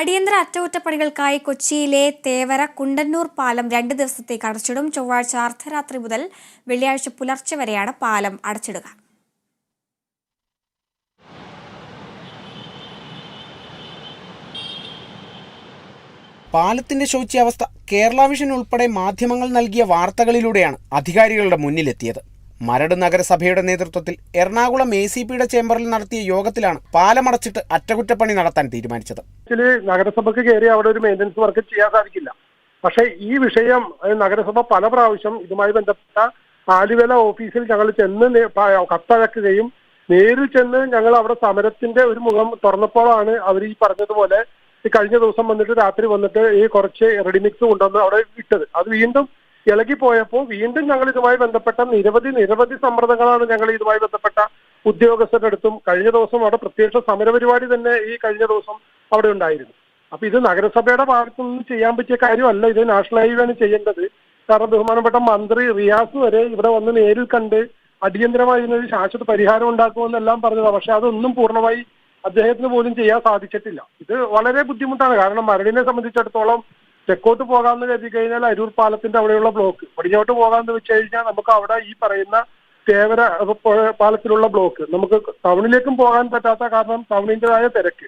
അടിയന്തര അറ്റകുറ്റപ്പണികൾക്കായി കൊച്ചിയിലെ തേവര കുണ്ടന്നൂർ പാലം രണ്ട് ദിവസത്തേക്ക് അടച്ചിടും. ചൊവ്വാഴ്ച അർദ്ധരാത്രി മുതൽ വെള്ളിയാഴ്ച പുലർച്ചെ വരെയാണ് പാലം അടച്ചിടുക. പാലത്തിന്റെ ശോച്യാവസ്ഥ കേരള വിഷൻ ഉൾപ്പെടെ മാധ്യമങ്ങൾ നൽകിയ വാർത്തകളിലൂടെയാണ് അധികാരികളുടെ മുന്നിലെത്തിയത്. മരട് നഗരസഭയുടെ നേതൃത്വത്തിൽ എറണാകുളം എ സി പിയുടെ ചേംബറിൽ നടത്തിയ യോഗത്തിലാണ് പാലമടച്ചിട്ട് അറ്റകുറ്റപ്പണി നടത്താൻ തീരുമാനിച്ചത്. നഗരസഭയ്ക്ക് കയറി അവിടെ ഒരു മെയിന്റനൻസ് വർക്ക് ചെയ്യാൻ സാധിക്കില്ല. പക്ഷേ ഈ വിഷയം നഗരസഭ പല പ്രാവശ്യം ഇതുമായി ബന്ധപ്പെട്ട ആലുവല ഓഫീസിൽ ഞങ്ങൾ ചെന്ന് കത്തഴക്കുകയും നേരിൽ ചെന്ന് ഞങ്ങൾ അവിടെ സമരത്തിന്റെ ഒരു മുഖം തുറന്നപ്പോഴാണ് അവർ ഈ പറഞ്ഞതുപോലെ ഈ കഴിഞ്ഞ ദിവസം വന്നിട്ട് രാത്രി വന്നിട്ട് ഈ കുറച്ച് റെഡിമിക്സ് കൊണ്ടുവന്ന് അവിടെ ഇട്ടത്. അത് വീണ്ടും ഇളകിപ്പോയപ്പോൾ വീണ്ടും ഞങ്ങൾ ഇതുമായി ബന്ധപ്പെട്ട നിരവധി നിരവധി സമ്മർദ്ദങ്ങളാണ് ഞങ്ങൾ ഇതുമായി ബന്ധപ്പെട്ട ഉദ്യോഗസ്ഥരുടെ അടുത്തും കഴിഞ്ഞ ദിവസം അവിടെ പ്രത്യക്ഷ സമരപരിപാടി തന്നെ ഈ കഴിഞ്ഞ ദിവസം അവിടെ ഉണ്ടായിരുന്നു. അപ്പൊ ഇത് നഗരസഭയുടെ ഭാഗത്തു നിന്ന് ചെയ്യാൻ പറ്റിയ കാര്യമല്ല. ഇത് നാഷണൽ ഹൈവേയാണ് ചെയ്യേണ്ടത്. കാരണം ബഹുമാനപ്പെട്ട മന്ത്രി റിയാസ് വരെ ഇവിടെ വന്ന് നേരിൽ കണ്ട് അടിയന്തരമായി ഇതിനൊരു ശാശ്വത പരിഹാരം ഉണ്ടാക്കുമെന്നെല്ലാം പറഞ്ഞതാണ് പക്ഷെ അതൊന്നും പൂർണമായി അദ്ദേഹത്തിന് പോലും ചെയ്യാൻ സാധിച്ചിട്ടില്ല. ഇത് വളരെ ബുദ്ധിമുട്ടാണ്. കാരണം മരടിനെ സംബന്ധിച്ചിടത്തോളം തെക്കോട്ട് പോകാമെന്ന് കരുതി കഴിഞ്ഞാൽ അരൂർ പാലത്തിന്റെ അവിടെയുള്ള ബ്ലോക്ക്. പടിഞ്ഞോട്ട് പോകാമെന്ന് വെച്ച് കഴിഞ്ഞാൽ നമുക്ക് അവിടെ ഈ പറയുന്ന തേവര പാലത്തിലുള്ള ബ്ലോക്ക്. നമുക്ക് ടൗണിലേക്കും പോകാൻ പറ്റാത്ത കാരണം ടൗണിന്റെതായ തിരക്ക്.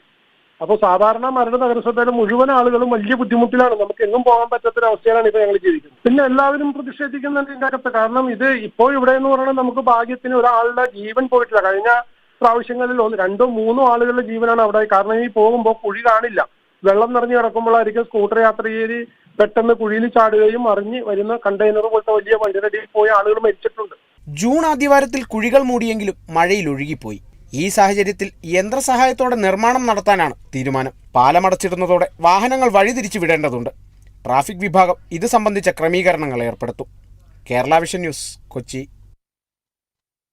അപ്പോൾ സാധാരണ മരട് നഗരസഭയിലെ മുഴുവൻ ആളുകളും വലിയ ബുദ്ധിമുട്ടിലാണ്. നമുക്ക് എങ്ങും പോകാൻ പറ്റാത്ത അവസ്ഥയിലാണ് ഇപ്പോൾ ഞങ്ങൾ ജീവിക്കുന്നത്. പിന്നെ എല്ലാവരും പ്രതിഷേധിക്കുന്നുണ്ട് ഇതിന്റെ അകത്ത് കാരണം ഇത് ഇപ്പോൾ ഇവിടെ എന്ന് പറയുന്നത് നമുക്ക് ഭാഗ്യത്തിന് ഒരാളുടെ ജീവൻ പോയിട്ടില്ല. കഴിഞ്ഞ പ്രാവശ്യങ്ങളിൽ ഒന്ന് രണ്ടോ മൂന്നോ ആളുകളുടെ ജീവനാണ് അവിടെ. കാരണം ഈ പോകുമ്പോൾ കുഴി കാണില്ല. വെള്ളം നിറഞ്ഞു കിടക്കുമ്പോഴായിരിക്കും സ്കൂട്ടർ യാത്ര ചെയ്ത് പെട്ടെന്ന് കുഴിയിൽ ചാടുകയും അറിഞ്ഞ് വരുന്ന കണ്ടെയ്നർ പോലത്തെ വലിയ വണ്ടിയുടെ പോയ ആളുകൾ മരിച്ചിട്ടുണ്ട്. ജൂൺ ആദ്യവാരത്തിൽ കുഴികൾ മൂടിയെങ്കിലും മഴയിൽ ഒഴുകിപ്പോയി. ഈ സാഹചര്യത്തിൽ യന്ത്രസഹായത്തോടെ നിർമ്മാണം നടത്താനാണ് തീരുമാനം. പാലമടച്ചിടുന്നതോടെ വാഹനങ്ങൾ വഴിതിരിച്ചു വിടേണ്ടതുണ്ട്. ട്രാഫിക് വിഭാഗം ഇത് സംബന്ധിച്ച ക്രമീകരണങ്ങൾ ഏർപ്പെടുത്തും. Kerala vision news Kochi.